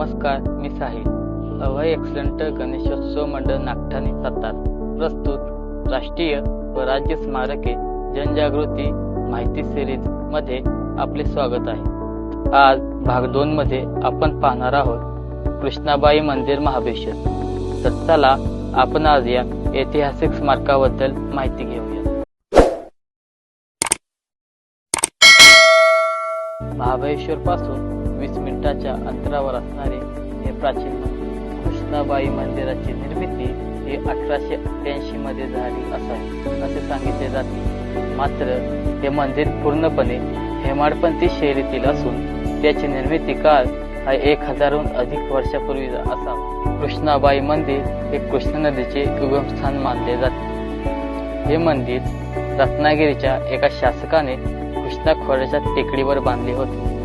नमस्कार मी साहिल. अभय एक्सलंट गणेशोत्सव मंडळ नागठाणे सातार प्रस्तुत राष्ट्रीय व राज्य स्मारके जनजागृती माहिती सिरीजमध्ये आपले स्वागत आहे. आज भाग दोन मध्ये आपण पाहणार आहोत कृष्णाबाई मंदिर महाबळेश्वर. तर चला आपण आज या ऐतिहासिक स्मारकाबद्दल माहिती घेऊया. महाबळेश्वर पासून मिनिटाच्या अंतरावर असणारे हे प्राचीन कृष्णाबाई मंदिराची निर्मिती ही अठराशे अठ्ठ्याऐंशी मध्ये झाली असावी असे सांगितले जाते. मात्र हे मंदिर पूर्णपणे हेमाडपंथी शैलीतील असून त्याची निर्मिती काळ हा एक हजारहून अधिक वर्षापूर्वी असावा. कृष्णाबाई मंदिर हे कृष्णा नदीचे उगमस्थान मानले जाते. हे मंदिर रत्नागिरीच्या एका शासकाने कृष्णा खोऱ्याच्या टेकडीवर बांधले होते.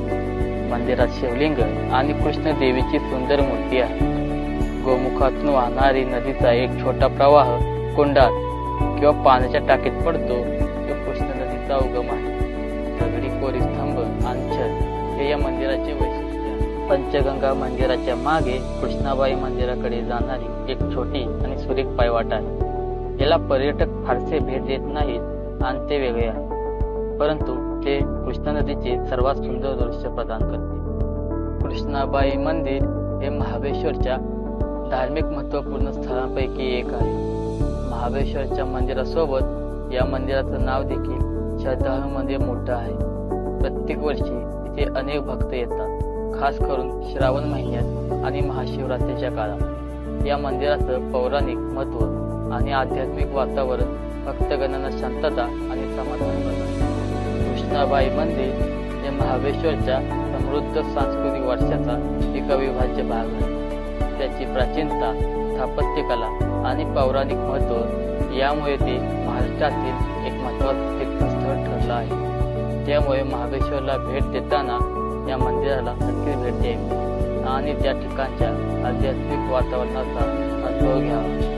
मंदिरात शिवलिंग आणि कृष्ण देवीची सुंदर मूर्ती आहे. गोमुखातून वाहणारी नदीचा एक छोटा प्रवाह कुंडात किंवा पाण्याच्या टाकीत पडतो तो कृष्ण नदीचा उगम आहे. दगडी कोरी स्तंभ आणि छत हे या मंदिराचे वैशिष्ट्य पंचगंगा मंदिराच्या मागे कृष्णाबाई मंदिराकडे जाणारी एक छोटी आणि सुरेख पायवाट आहे. याला पर्यटक फारसे भेट देत नाहीत आणि ते वेगळे आहे. परंतु ते कृष्णा नदीचे सर्वात सुंदर दृश्य प्रदान करते. कृष्णाबाई मंदिर हे महाबळेश्वरच्या धार्मिक महत्त्वपूर्ण स्थळांपैकी एक आहे. महाबळेश्वरच्या मंदिरासोबत या मंदिराचं नाव देखील श्रद्धाळूंमध्ये मोठं आहे. प्रत्येक वर्षी इथे अनेक भक्त येतात खास करून श्रावण महिन्यात आणि महाशिवरात्रीच्या काळात या मंदिराचं पौराणिक महत्त्व आणि आध्यात्मिक वातावरण भक्तगणांना शांतता आणि समाधान जिजाबाई मंदिर हे महाबळेश्वरच्या समृद्ध सांस्कृतिक वारशाचा एक अविभाज्य भाग आहे. त्याची प्राचीनता स्थापत्यकला आणि पौराणिक महत्त्व यामुळे ते महाराष्ट्रातील एक महत्वाचं तीर्थस्थळ ठरलं आहे. त्यामुळे महाबळेश्वरला भेट देताना या मंदिराला नक्की भेट द्यावी आणि त्या ठिकाणच्या आध्यात्मिक वातावरणाचा अनुभव घ्यावा.